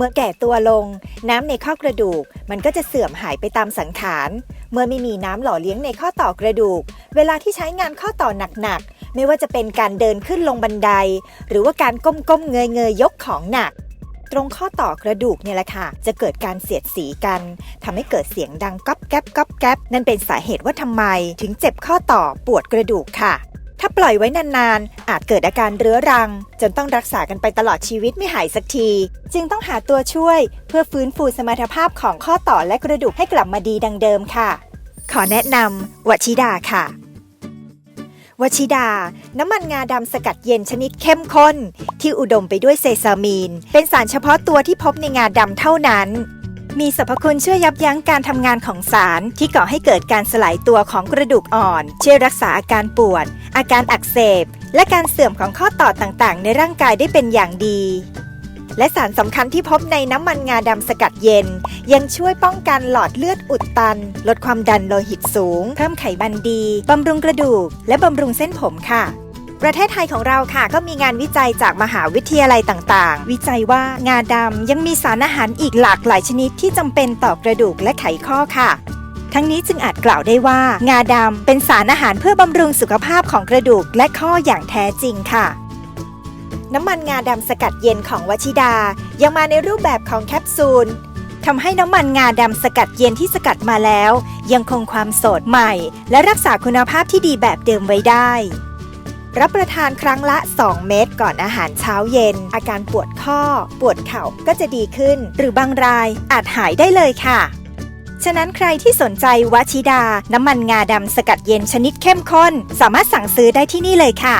มื่อแก่ตัวลง น้ำในข้อกระดูก มันก็จะเสื่อมหายไปตามสังขาร เมื่อไม่มีน้ำหล่อเลี้ยงในข้อต่อกระดูก เวลาที่ใช้งานข้อต่อหนักๆ ไม่ว่าจะเป็นการเดินขึ้นลงบันได หรือว่าการก้มๆเงยๆยกของหนัก ตรงข้อต่อกระดูกเนี่ยแหละค่ะ จะเกิดการเสียดสีกันทำให้เกิดเสียงดังก๊อบแก๊บก๊อบแก๊บนั่นเป็นสาเหตุว่าทำไม ถึงเจ็บข้อต่อปวดกระดูกค่ะ ถ้าปล่อยไว้นานๆ อาจเกิดอาการเรื้อรัง จนต้องรักษากันไปตลอดชีวิตไม่หายสักที จึงต้องหาตัวช่วยเพื่อฟื้นฟูสมรรถภาพของข้อต่อและกระดูกให้กลับมาดีดังเดิมค่ะ ขอแนะนำวชิดาค่ะวชิดา น้ำมันงาดำสกัดเย็นชนิดเข้มข้น ที่อุดมไปด้วยเซซามีน เป็นสารเฉพาะตัวที่พบในงาดำเท่านั้น มีสรรพคุณช่วยยับยั้งการทำงานของสารที่ก่อให้เกิดการสลายตัวของกระดูกอ่อน ช่วยรักษาอาการปวด อาการอักเสบ และการเสื่อมของข้อต่อต่างๆ ในร่างกายได้เป็นอย่างดี และสารสำคัญที่พบในน้ำมันงาดำสกัดเย็น ยังช่วยป้องกันหลอดเลือดอุดตัน ลดความดันโลหิตสูง เพิ่มไขมันดีบำรุงกระดูก และบำรุงเส้นผมค่ะ ประเทศไทยของเราค่ะ ก็มีงานวิจัยจากมหาวิทยาลัยต่างๆ วิจัยว่างาดำยังมีสารอาหารอีกหลากหลายชนิดที่จำเป็นต่อกระดูกและไขข้อค่ะ ทั้งนี้จึงอาจกล่าวได้ว่า งาดำเป็นสารอาหารเพื่อบำรุงสุขภาพของกระดูกและข้ออย่างแท้จริงค่ะน้ำมันงาดำสกัดเย็นของวชิดา ยังมาในรูปแบบของแคปซูลทำให้น้ำมันงาดำสกัดเย็นที่สกัดมาแล้ว ยังคงความสดใหม่ และรักษาคุณภาพที่ดีแบบเดิมไว้ได้ รับประทานครั้งละ 2 เม็ดก่อนอาหารเช้าเย็น อาการปวดข้อ ปวดเข่าก็จะดีขึ้น หรือบางรายอาจหายได้เลยค่ะ ฉะนั้นใครที่สนใจวัชิดา น้ำมันงาดำสกัดเย็นชนิดเข้มข้น สามารถสั่งซื้อได้ที่นี่เลยค่ะ